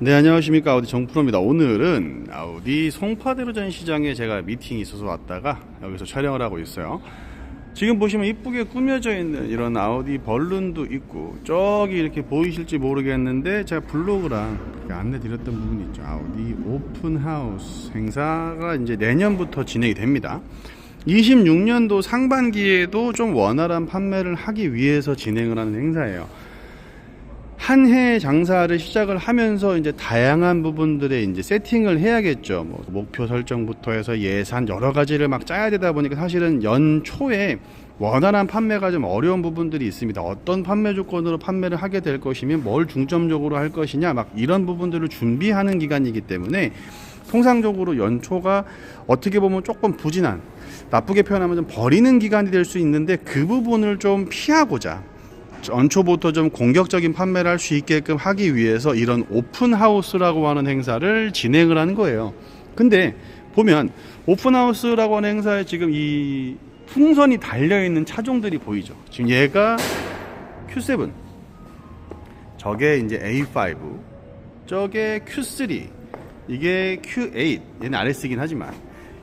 네 안녕하십니까. 아우디 정프로입니다. 오늘은 아우디 송파대로 전시장에 제가 미팅이 있어서 왔다가 여기서 촬영을 하고 있어요. 지금 보시면 이쁘게 꾸며져 있는 이런 아우디 벌룬도 있고 저기 이렇게 보이실지 모르겠는데 제가 블로그랑 안내 드렸던 부분이 있죠. 아우디 오픈하우스 행사가 이제 내년부터 진행이 됩니다. 26년도 상반기에도 좀 원활한 판매를 하기 위해서 진행을 하는 행사예요 한해 장사를 시작을 하면서 이제 다양한 부분들에 이제 세팅을 해야겠죠. 뭐 목표 설정부터 해서 예산 여러 가지를 막 짜야 되다 보니까 사실은 연초에 원활한 판매가 좀 어려운 부분들이 있습니다. 어떤 판매 조건으로 판매를 하게 될 것이면 뭘 중점적으로 할 것이냐 막 이런 부분들을 준비하는 기간이기 때문에 통상적으로 연초가 어떻게 보면 조금 부진한 나쁘게 표현하면 좀 버리는 기간이 될 수 있는데 그 부분을 좀 피하고자 연초부터 좀 공격적인 판매를 할 수 있게끔 하기 위해서 이런 오픈하우스라고 하는 행사를 진행을 하는 거예요. 근데 보면 오픈하우스라고 하는 행사에 지금 이 풍선이 달려있는 차종들이 보이죠. 지금 얘가 Q7, 저게 이제 A5, 저게 Q3, 이게 Q8, 얘는 RS이긴 하지만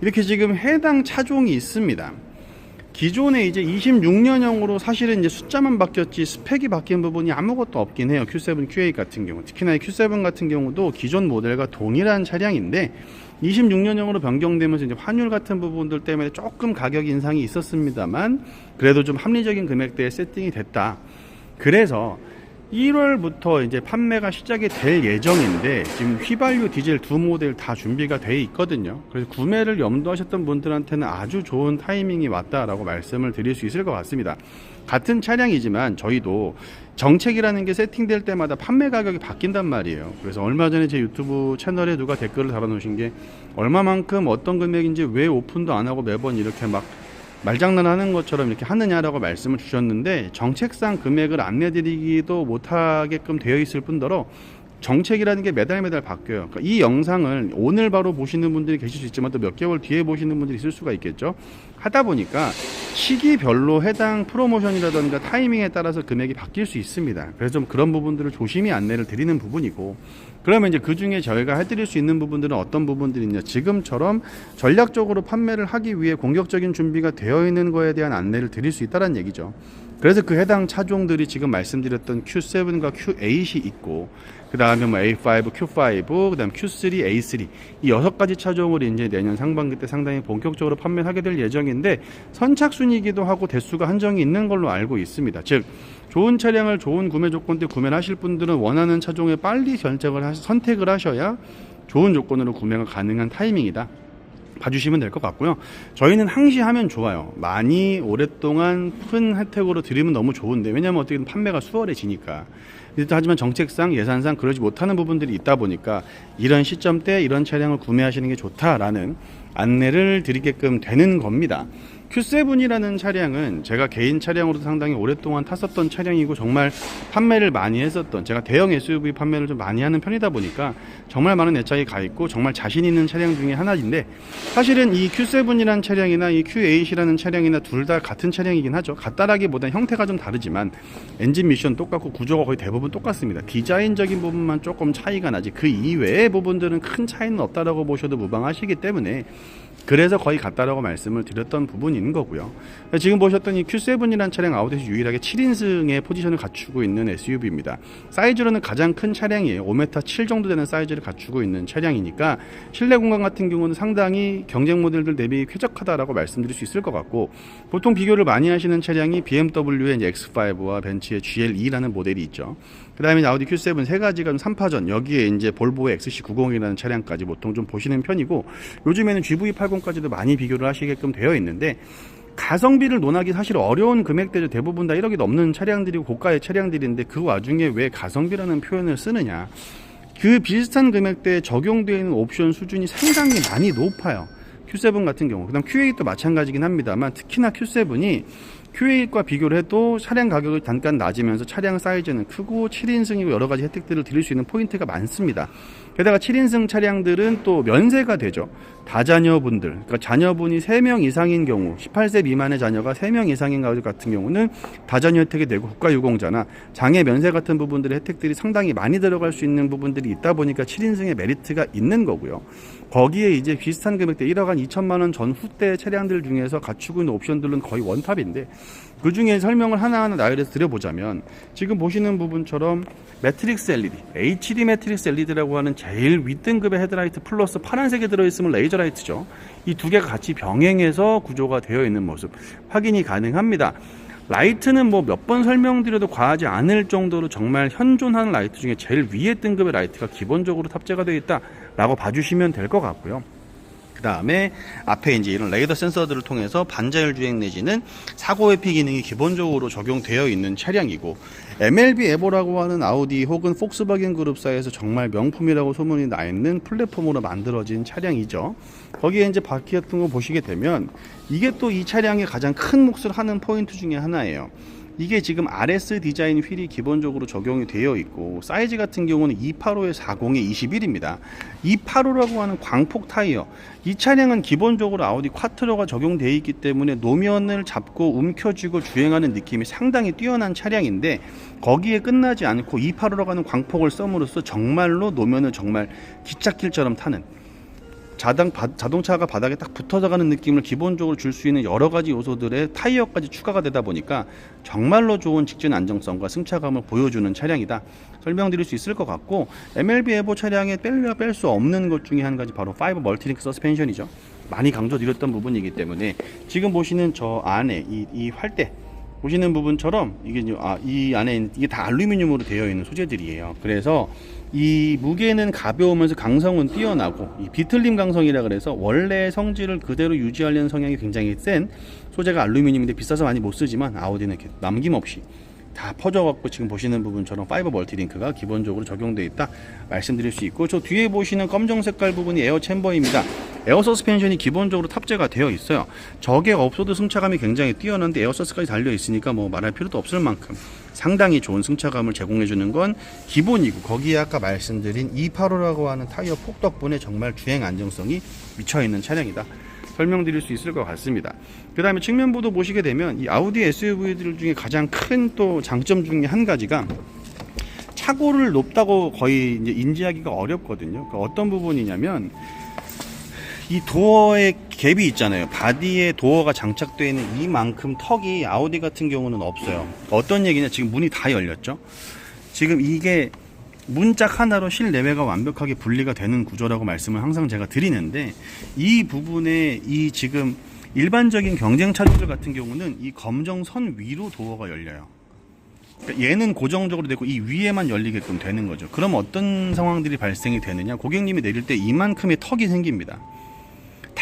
이렇게 지금 해당 차종이 있습니다. 기존에 이제 26년형으로 사실은 이제 숫자만 바뀌었지 스펙이 바뀐 부분이 아무것도 없긴 해요. Q7, Q8 같은 경우. 특히나 이 Q7 같은 경우도 기존 모델과 동일한 차량인데 26년형으로 변경되면서 이제 환율 같은 부분들 때문에 조금 가격 인상이 있었습니다만 그래도 좀 합리적인 금액대에 세팅이 됐다. 그래서 1월부터 이제 판매가 시작이 될 예정인데 지금 휘발유 디젤 두 모델 다 준비가 돼 있거든요. 그래서 구매를 염두하셨던 분들한테는 아주 좋은 타이밍이 왔다라고 말씀을 드릴 수 있을 것 같습니다. 같은 차량이지만 저희도 정책이라는 게 세팅될 때마다 판매 가격이 바뀐단 말이에요. 그래서 얼마 전에 제 유튜브 채널에 누가 댓글을 달아놓으신 게 얼마만큼 어떤 금액인지 왜 오픈도 안 하고 매번 이렇게 막 말장난하는 것처럼 이렇게 하느냐라고 말씀을 주셨는데 정책상 금액을 안내드리기도 못하게끔 되어 있을 뿐더러 정책이라는 게 매달 매달 바뀌어요. 그러니까 이 영상을 오늘 바로 보시는 분들이 계실 수 있지만 또 몇 개월 뒤에 보시는 분들이 있을 수가 있겠죠. 하다 보니까 시기별로 해당 프로모션이라든가 타이밍에 따라서 금액이 바뀔 수 있습니다. 그래서 좀 그런 부분들을 조심히 안내를 드리는 부분이고 그러면 이제 그 중에 저희가 해드릴 수 있는 부분들은 어떤 부분들이 있냐 지금처럼 전략적으로 판매를 하기 위해 공격적인 준비가 되어 있는 거에 대한 안내를 드릴 수 있다는 얘기죠. 그래서 그 해당 차종들이 지금 말씀드렸던 Q7과 Q8이 있고 그 다음에 뭐 A5, Q5, 그 다음 Q3, A3 이 여섯 가지 차종을 이제 내년 상반기 때 상당히 본격적으로 판매하게 될 예정인데 선착순이기도 하고 대수가 한정이 있는 걸로 알고 있습니다. 즉 좋은 차량을 좋은 구매 조건 때 구매를 하실 분들은 원하는 차종에 빨리 결정을 하, 선택을 하셔야 좋은 조건으로 구매가 가능한 타이밍이다. 봐주시면 될 것 같고요. 저희는 항시하면 좋아요. 많이 오랫동안 큰 혜택으로 드리면 너무 좋은데 왜냐하면 어떻게든 판매가 수월해지니까. 하지만 정책상 예산상 그러지 못하는 부분들이 있다 보니까 이런 시점 때 이런 차량을 구매하시는 게 좋다라는 안내를 드리게끔 되는 겁니다. Q7이라는 차량은 제가 개인 차량으로도 상당히 오랫동안 탔었던 차량이고 정말 판매를 많이 했었던 제가 대형 SUV 판매를 좀 많이 하는 편이다 보니까 정말 많은 애착이 가 있고 정말 자신 있는 차량 중에 하나인데 사실은 이 Q7이라는 차량이나 이 Q8이라는 차량이나 둘 다 같은 차량이긴 하죠. 같다라기보다 형태가 좀 다르지만 엔진 미션 똑같고 구조가 거의 대부분 똑같습니다. 디자인적인 부분만 조금 차이가 나지 그 이외의 부분들은 큰 차이는 없다라고 보셔도 무방하시기 때문에 그래서 거의 같다라고 말씀을 드렸던 부분인 거고요. 지금 보셨던 이 Q7이라는 차량 아우디에서 유일하게 7인승의 포지션을 갖추고 있는 SUV입니다. 사이즈로는 가장 큰 차량이에요. 5m 7 정도 되는 사이즈를 갖추고 있는 차량이니까 실내 공간 같은 경우는 상당히 경쟁 모델들 대비 쾌적하다라고 말씀드릴 수 있을 것 같고 보통 비교를 많이 하시는 차량이 BMW의 X5와 벤츠의 GLE라는 모델이 있죠. 그 다음에 아우디 Q7 세 가지가 좀 3파전 여기에 이제 볼보의 XC90이라는 차량까지 보통 좀 보시는 편이고 요즘에는 GV80 까지도 많이 비교를 하시게끔 되어 있는데 가성비를 논하기 사실 어려운 금액대죠. 대부분 다 1억이 넘는 차량들이고 고가의 차량들인데 그 와중에 왜 가성비라는 표현을 쓰느냐. 그 비슷한 금액대에 적용되어 있는 옵션 수준이 상당히 많이 높아요. Q7 같은 경우. 그 다음 Q8도 마찬가지긴 합니다만 특히나 Q7이 Q8과 비교를 해도 차량 가격이 잠깐 낮으면서 차량 사이즈는 크고 7인승이고 여러 가지 혜택들을 드릴 수 있는 포인트가 많습니다. 게다가 7인승 차량들은 또 면세가 되죠. 다자녀분들, 그러니까 자녀분이 3명 이상인 경우, 18세 미만의 자녀가 3명 이상인 가족 같은 경우는 다자녀 혜택이 되고 국가유공자나 장애 면세 같은 부분들의 혜택들이 상당히 많이 들어갈 수 있는 부분들이 있다 보니까 7인승의 메리트가 있는 거고요. 거기에 이제 비슷한 금액대 1억 한 2천만 원 전후대 차량들 중에서 갖추고 있는 옵션들은 거의 원탑인데 그 중에 설명을 하나하나 나열해서 드려보자면 지금 보시는 부분처럼 매트릭스 LED, HD 매트릭스 LED라고 하는 제일 윗등급의 헤드라이트 플러스 파란색에 들어있으면 레이저 라이트죠. 이 두 개가 같이 병행해서 구조가 되어 있는 모습 확인이 가능합니다. 라이트는 뭐 몇 번 설명드려도 과하지 않을 정도로 정말 현존하는 라이트 중에 제일 위에 등급의 라이트가 기본적으로 탑재가 되어 있다 라고 봐주시면 될 것 같고요. 그 다음에 앞에 이제 이런 레이더 센서들을 통해서 반자율 주행 내지는 사고 회피 기능이 기본적으로 적용되어 있는 차량이고 MLB 에보라고 하는 아우디 혹은 폭스바겐 그룹사에서 정말 명품이라고 소문이 나 있는 플랫폼으로 만들어진 차량이죠. 거기에 이제 바퀴 같은 거 보시게 되면 이게 또 이 차량의 가장 큰 몫을 하는 포인트 중에 하나예요. 이게 지금 RS 디자인 휠이 기본적으로 적용이 되어 있고 사이즈 같은 경우는 285에 40에 21입니다. 285라고 하는 광폭 타이어. 이 차량은 기본적으로 아우디 쿼트로가 적용되어 있기 때문에 노면을 잡고 움켜쥐고 주행하는 느낌이 상당히 뛰어난 차량인데 거기에 끝나지 않고 285라고 하는 광폭을 썸으로써 정말로 노면을 정말 기찻길처럼 타는 자당, 바, 자동차가 바닥에 딱 붙어서 가는 느낌을 기본적으로 줄 수 있는 여러 가지 요소들의 타이어까지 추가가 되다 보니까 정말로 좋은 직진 안정성과 승차감을 보여주는 차량이다. 설명드릴 수 있을 것 같고 MLB 에보 차량에 뺄려 뺄 수 없는 것 중에 한 가지 바로 5 멀티링크 서스펜션이죠. 많이 강조드렸던 부분이기 때문에 지금 보시는 저 안에 이, 이 활대 보시는 부분처럼 이게 아, 이 안에 이게 다 알루미늄으로 되어 있는 소재들이에요. 그래서 이 무게는 가벼우면서 강성은 뛰어나고 이 비틀림 강성이라 그래서 원래 성질을 그대로 유지하려는 성향이 굉장히 센 소재가 알루미늄인데 비싸서 많이 못 쓰지만 아우디는 이렇게 남김없이 다 퍼져갖고 지금 보시는 부분처럼 파이버 멀티링크가 기본적으로 적용되어 있다 말씀드릴 수 있고 저 뒤에 보시는 검정 색깔 부분이 에어 챔버입니다 에어 서스펜션이 기본적으로 탑재가 되어 있어요 저게 없어도 승차감이 굉장히 뛰어난데 에어 서스까지 달려 있으니까 뭐 말할 필요도 없을 만큼 상당히 좋은 승차감을 제공해 주는 건 기본이고 거기에 아까 말씀드린 285라고 하는 타이어 폭 덕분에 정말 주행 안정성이 미쳐 있는 차량이다 설명드릴 수 있을 것 같습니다. 그 다음에 측면부도 보시게 되면 이 아우디 SUV들 중에 가장 큰 또 장점 중에 한 가지가 차고를 높다고 거의 이제 인지하기가 어렵거든요. 그러니까 어떤 부분이냐면 이 도어의 갭이 있잖아요. 바디에 도어가 장착되어 있는 이만큼 턱이 아우디 같은 경우는 없어요. 어떤 얘기냐? 지금 문이 다 열렸죠. 지금 이게 문짝 하나로 실내외가 완벽하게 분리가 되는 구조라고 말씀을 항상 제가 드리는데 이 부분에 이 지금 일반적인 경쟁 차량들 같은 경우는 이 검정 선 위로 도어가 열려요. 그러니까 얘는 고정적으로 되고 이 위에만 열리게끔 되는 거죠. 그럼 어떤 상황들이 발생이 되느냐? 고객님이 내릴 때 이만큼의 턱이 생깁니다.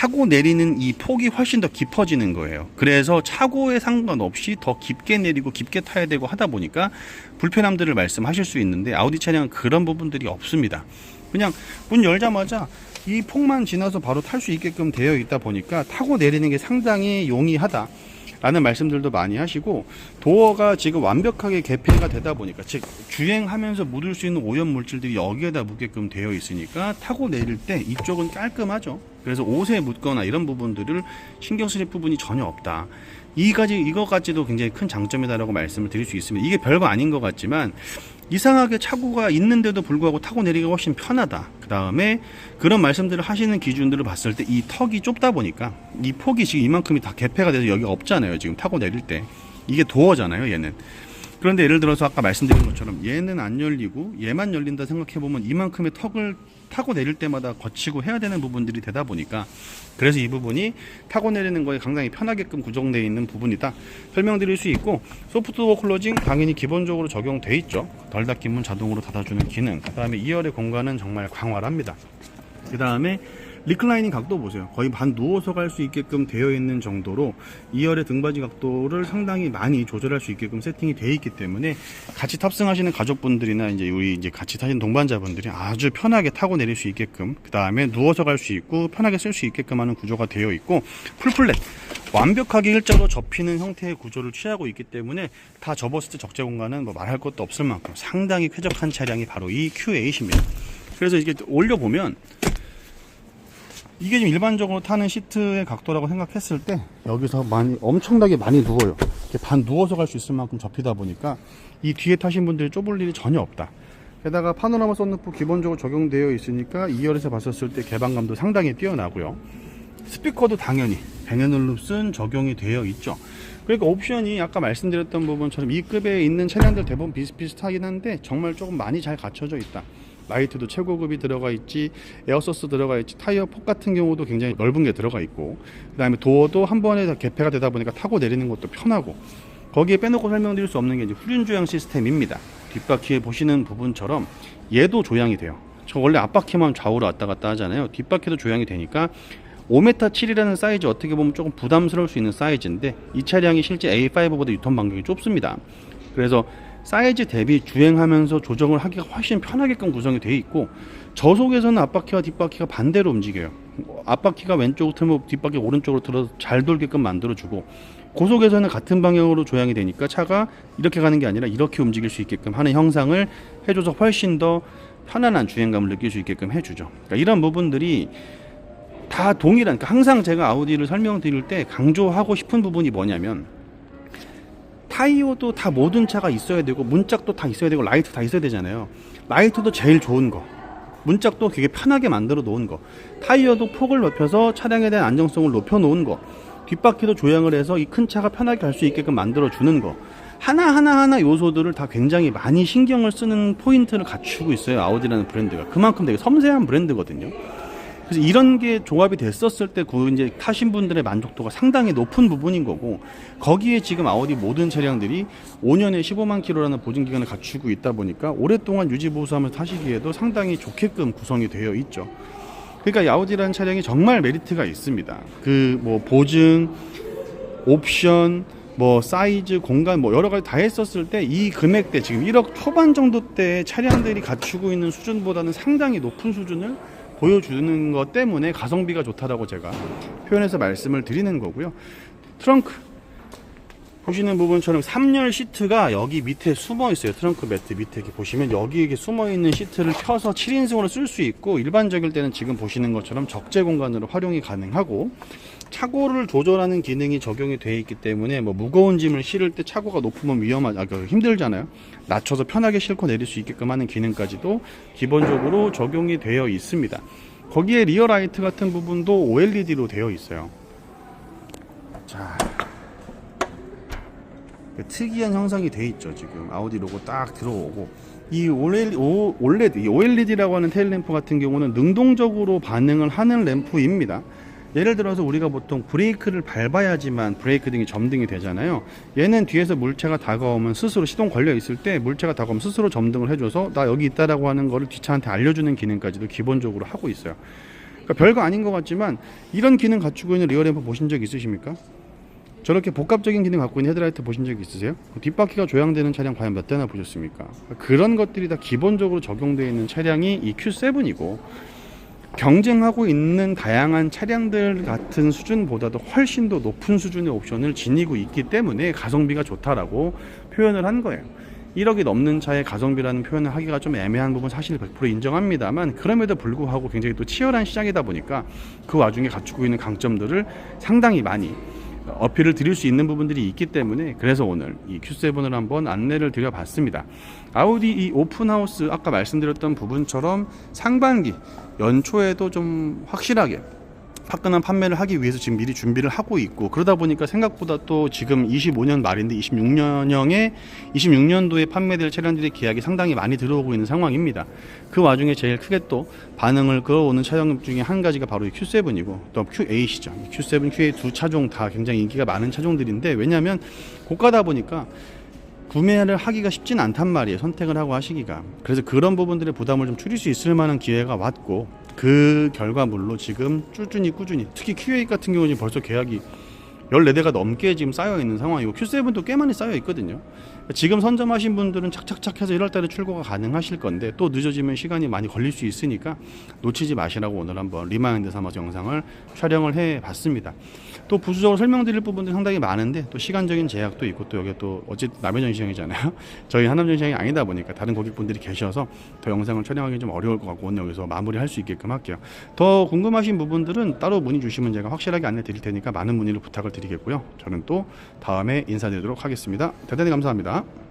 타고 내리는 이 폭이 훨씬 더 깊어지는 거예요. 그래서 차고에 상관없이 더 깊게 내리고 깊게 타야 되고 하다 보니까 불편함들을 말씀하실 수 있는데 아우디 차량은 그런 부분들이 없습니다. 그냥 문 열자마자 이 폭만 지나서 바로 탈 수 있게끔 되어 있다 보니까 타고 내리는 게 상당히 용이하다. 라는 말씀들도 많이 하시고 도어가 지금 완벽하게 개폐가 되다 보니까 즉 주행하면서 묻을 수 있는 오염 물질들이 여기에다 묻게끔 되어 있으니까 타고 내릴 때 이쪽은 깔끔하죠. 그래서 옷에 묻거나 이런 부분들을 신경 쓰실 부분이 전혀 없다. 이까지 이것까지도 굉장히 큰 장점이다라고 말씀을 드릴 수 있습니다. 이게 별거 아닌 것 같지만 이상하게 차고가 있는데도 불구하고 타고 내리기가 훨씬 편하다. 그 다음에 그런 말씀들을 하시는 기준들을 봤을 때 이 턱이 좁다 보니까 이 폭이 지금 이만큼이 다 개폐가 돼서 여기가 없잖아요. 지금 타고 내릴 때. 이게 도어잖아요. 얘는. 그런데 예를 들어서 아까 말씀드린 것처럼 얘는 안 열리고 얘만 열린다 생각해보면 이만큼의 턱을 타고 내릴 때마다 거치고 해야 되는 부분들이 되다 보니까 그래서 이 부분이 타고 내리는 거에 상당히 편하게끔 구성되어 있는 부분이다 설명드릴 수 있고 소프트도어 클로징 당연히 기본적으로 적용돼 있죠. 덜 닫힌 문 자동으로 닫아주는 기능. 그 다음에 2열의 공간은 정말 광활합니다. 그 다음에 리클라이닝 각도 보세요. 거의 반 누워서 갈 수 있게끔 되어 있는 정도로 2열의 등받이 각도를 상당히 많이 조절할 수 있게끔 세팅이 되어 있기 때문에 같이 탑승하시는 가족분들이나 이제 우리 이제 같이 타시는 동반자분들이 아주 편하게 타고 내릴 수 있게끔 그 다음에 누워서 갈 수 있고 편하게 쓸 수 있게끔 하는 구조가 되어 있고 풀플랫 완벽하게 일자로 접히는 형태의 구조를 취하고 있기 때문에 다 접었을 때 적재 공간은 뭐 말할 것도 없을 만큼 상당히 쾌적한 차량이 바로 이 Q8입니다. 그래서 이게 올려보면 이게 지금 일반적으로 타는 시트의 각도라고 생각했을 때 여기서 많이 엄청나게 많이 누워요. 이렇게 반 누워서 갈 수 있을 만큼 접히다 보니까 이 뒤에 타신 분들이 좁을 일이 전혀 없다. 게다가 파노라마 썬루프 기본적으로 적용되어 있으니까 2열에서 봤었을 때 개방감도 상당히 뛰어나고요. 스피커도 당연히 베네놀룹슨 적용이 되어 있죠. 그러니까 옵션이 아까 말씀드렸던 부분처럼 이 급에 있는 차량들 대부분 비슷비슷하긴 한데 정말 조금 많이 잘 갖춰져 있다. 라이트도 최고급이 들어가 있지, 에어소스 들어가 있지, 타이어 폭 같은 경우도 굉장히 넓은 게 들어가 있고, 그 다음에 도어도 한 번에 다 개폐가 되다 보니까 타고 내리는 것도 편하고, 거기에 빼놓고 설명드릴 수 없는 게 이제 후륜 조향 시스템입니다. 뒷바퀴에 보시는 부분처럼 얘도 조향이 돼요. 저 원래 앞바퀴만 좌우로 왔다 갔다 하잖아요. 뒷바퀴도 조향이 되니까 5m7이라는 사이즈 어떻게 보면 조금 부담스러울 수 있는 사이즈인데 이 차량이 실제 A5보다 유턴 반경이 좁습니다. 그래서 사이즈 대비 주행하면서 조정을 하기가 훨씬 편하게끔 구성이 되어 있고 저속에서는 앞바퀴와 뒷바퀴가 반대로 움직여요. 앞바퀴가 왼쪽으로 틀면 뒷바퀴 오른쪽으로 틀어서 잘 돌게끔 만들어주고 고속에서는 같은 방향으로 조향이 되니까 차가 이렇게 가는 게 아니라 이렇게 움직일 수 있게끔 하는 형상을 해줘서 훨씬 더 편안한 주행감을 느낄 수 있게끔 해주죠. 그러니까 이런 부분들이 다 동일한, 그러니까 항상 제가 아우디를 설명드릴 때 강조하고 싶은 부분이 뭐냐면 타이어도 다 모든 차가 있어야 되고 문짝도 다 있어야 되고 라이트 다 있어야 되잖아요. 라이트도 제일 좋은 거. 문짝도 되게 편하게 만들어 놓은 거. 타이어도 폭을 넓혀서 차량에 대한 안정성을 높여 놓은 거. 뒷바퀴도 조향을 해서 이 큰 차가 편하게 갈 수 있게끔 만들어 주는 거. 하나하나하나 요소들을 다 굉장히 많이 신경을 쓰는 포인트를 갖추고 있어요. 아우디라는 브랜드가. 그만큼 되게 섬세한 브랜드거든요. 그래서 이런 게 조합이 됐었을 때 그 이제 타신 분들의 만족도가 상당히 높은 부분인 거고 거기에 지금 아우디 모든 차량들이 5년에 15만 킬로라는 보증 기간을 갖추고 있다 보니까 오랫동안 유지 보수하면서 타시기에도 상당히 좋게끔 구성이 되어 있죠. 그러니까 이 아우디라는 차량이 정말 메리트가 있습니다. 그 뭐 보증, 옵션, 뭐 사이즈, 공간 뭐 여러 가지 다 했었을 때 이 금액대 지금 1억 초반 정도 대 차량들이 갖추고 있는 수준보다는 상당히 높은 수준을 보여주는 것 때문에 가성비가 좋다라고 제가 표현해서 말씀을 드리는 거고요. 트렁크 보시는 부분처럼 3열 시트가 여기 밑에 숨어 있어요. 트렁크 매트 밑에 이렇게 보시면 여기 이렇게 숨어 있는 시트를 펴서 7인승으로 쓸 수 있고 일반적일 때는 지금 보시는 것처럼 적재 공간으로 활용이 가능하고 차고를 조절하는 기능이 적용이 되어 있기 때문에 뭐 무거운 짐을 실을 때 차고가 높으면 위험하, 아, 그 힘들잖아요. 낮춰서 편하게 싣고 내릴 수 있게끔 하는 기능까지도 기본적으로 적용이 되어 있습니다. 거기에 리어 라이트 같은 부분도 OLED로 되어 있어요. 자, 그 특이한 형상이 돼 있죠 지금 아우디 로고 딱 들어오고 이 OLED, OLED, 이 OLED라고 하는 테일 램프 같은 경우는 능동적으로 반응을 하는 램프입니다. 예를 들어서 우리가 보통 브레이크를 밟아야지만 브레이크 등이 점등이 되잖아요. 얘는 뒤에서 물체가 다가오면 스스로 시동 걸려 있을 때 물체가 다가오면 스스로 점등을 해줘서 나 여기 있다라고 하는 거를 뒷차한테 알려주는 기능까지도 기본적으로 하고 있어요. 그러니까 별거 아닌 것 같지만 이런 기능 갖추고 있는 리어램프 보신 적 있으십니까? 저렇게 복합적인 기능 갖고 있는 헤드라이트 보신 적 있으세요? 뒷바퀴가 조향되는 차량 과연 몇 대나 보셨습니까? 그런 것들이 다 기본적으로 적용되어 있는 차량이 이 Q7이고 경쟁하고 있는 다양한 차량들 같은 수준보다도 훨씬 더 높은 수준의 옵션을 지니고 있기 때문에 가성비가 좋다라고 표현을 한 거예요. 1억이 넘는 차의 가성비라는 표현을 하기가 좀 애매한 부분 사실 100% 인정합니다만 그럼에도 불구하고 굉장히 또 치열한 시장이다 보니까 그 와중에 갖추고 있는 강점들을 상당히 많이 어필을 드릴 수 있는 부분들이 있기 때문에 그래서 오늘 이 Q7을 한번 안내를 드려봤습니다. 아우디 이 오픈하우스 아까 말씀드렸던 부분처럼 상반기 연초에도 좀 확실하게 화끈한 판매를 하기 위해서 지금 미리 준비를 하고 있고 그러다 보니까 생각보다 또 지금 25년 말인데 26년형에 26년도에 판매될 차량들의 계약이 상당히 많이 들어오고 있는 상황입니다. 그 와중에 제일 크게 또 반응을 끌어오는 차량 중에 한 가지가 바로 이 Q7이고 또 Q8이죠. Q7, Q8 두 차종 다 굉장히 인기가 많은 차종들인데 왜냐하면 고가다 보니까 구매를 하기가 쉽진 않단 말이에요. 선택을 하고 하시기가. 그래서 그런 부분들의 부담을 좀 줄일 수 있을 만한 기회가 왔고 그 결과물로 지금 꾸준히 꾸준히 특히 Q8 같은 경우는 벌써 계약이 14대가 넘게 지금 쌓여 있는 상황이고 Q7도 꽤 많이 쌓여 있거든요. 지금 선점하신 분들은 착착착 해서 1월 달에 출고가 가능하실 건데 또 늦어지면 시간이 많이 걸릴 수 있으니까 놓치지 마시라고 오늘 한번 리마인드 삼아서 영상을 촬영을 해 봤습니다. 또 부수적으로 설명드릴 부분도 상당히 많은데 또 시간적인 제약도 있고 또 여기 또 어쨌든 남해전 시장이잖아요. 저희 하남전 시장이 아니다 보니까 다른 고객분들이 계셔서 더 영상을 촬영하기 좀 어려울 것 같고 오늘 여기서 마무리할 수 있게끔 할게요. 더 궁금하신 부분들은 따로 문의 주시면 제가 확실하게 안내 드릴 테니까 많은 문의를 부탁을 드리겠고요. 저는 또 다음에 인사드리도록 하겠습니다. 대단히 감사합 니다.